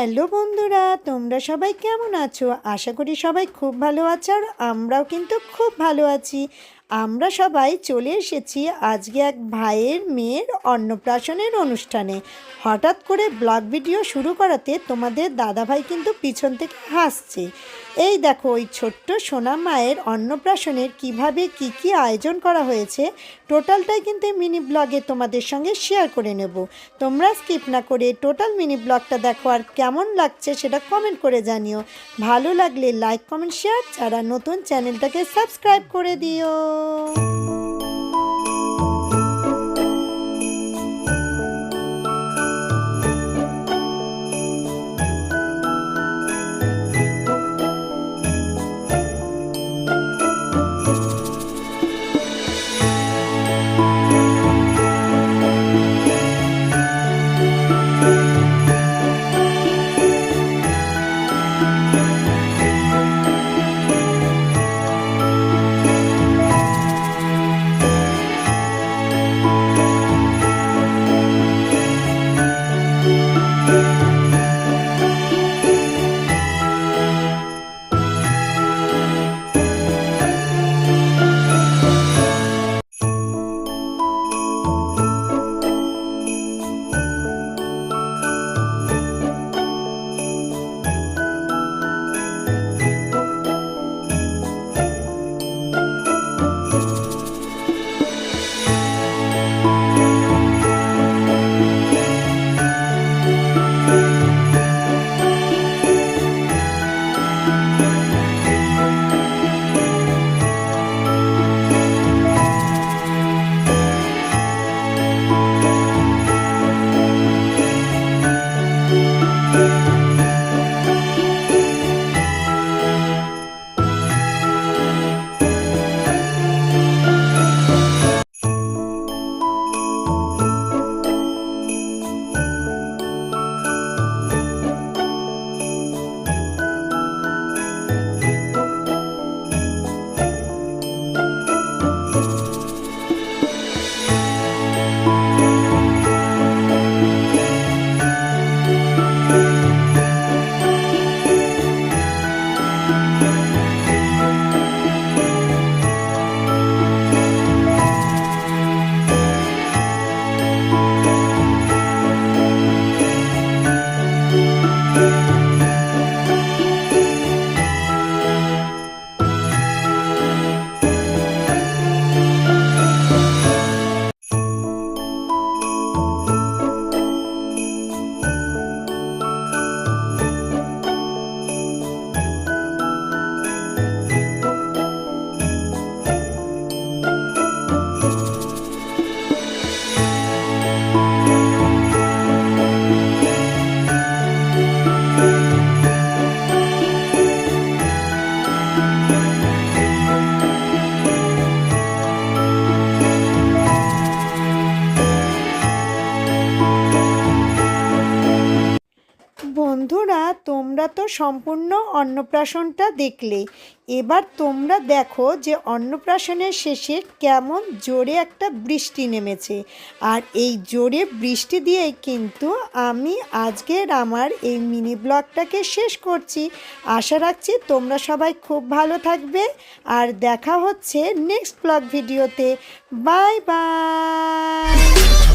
Hello বন্ধুরা, তোমরা সবাই কেমন আছো? আশা করি সবাই খুব ভালো আছো আর আমরাও কিন্তু খুব ভালো আছি। আমরা সবাই চলে এসেছি আজকে এক ভাইয়ের মেয়ের অন্নপ্রাশনের অনুষ্ঠানে। হঠাৎ করে ব্লগ ভিডিও শুরু করাতে তোমাদের দাদাভাই কিন্তু পিছন থেকে হাসছে। এই দেখো, ওই ছোট্ট সোনা মায়ের অন্নপ্রাশনের কীভাবে কি কি আয়োজন করা হয়েছে, টোটালটাই কিন্তু মিনি ব্লগে তোমাদের সঙ্গে শেয়ার করে নেব। তোমরা স্কিপ না করে টোটাল মিনি ব্লগটা দেখো আর কেমন লাগছে সেটা কমেন্ট করে জানিও। ভালো লাগলে লাইক, কমেন্ট, শেয়ার যারা নতুন চ্যানেলটাকে সাবস্ক্রাইব করে দিও। বন্ধুরা তো সম্পূর্ণ অন্নপ্রাশনটা দেখলে। এবার তোমরা দেখো যে অন্নপ্রাশনের শেষে কেমন জোরে একটা বৃষ্টি নেমেছে। আর এই জোরে বৃষ্টি দিয়েই কিন্তু আমি আজকের আমার এই মিনি ব্লগটাকে শেষ করছি। আশা রাখছি তোমরা সবাই খুব ভালো থাকবে। আর দেখা হচ্ছে নেক্সট ব্লগ ভিডিওতে। Bye bye!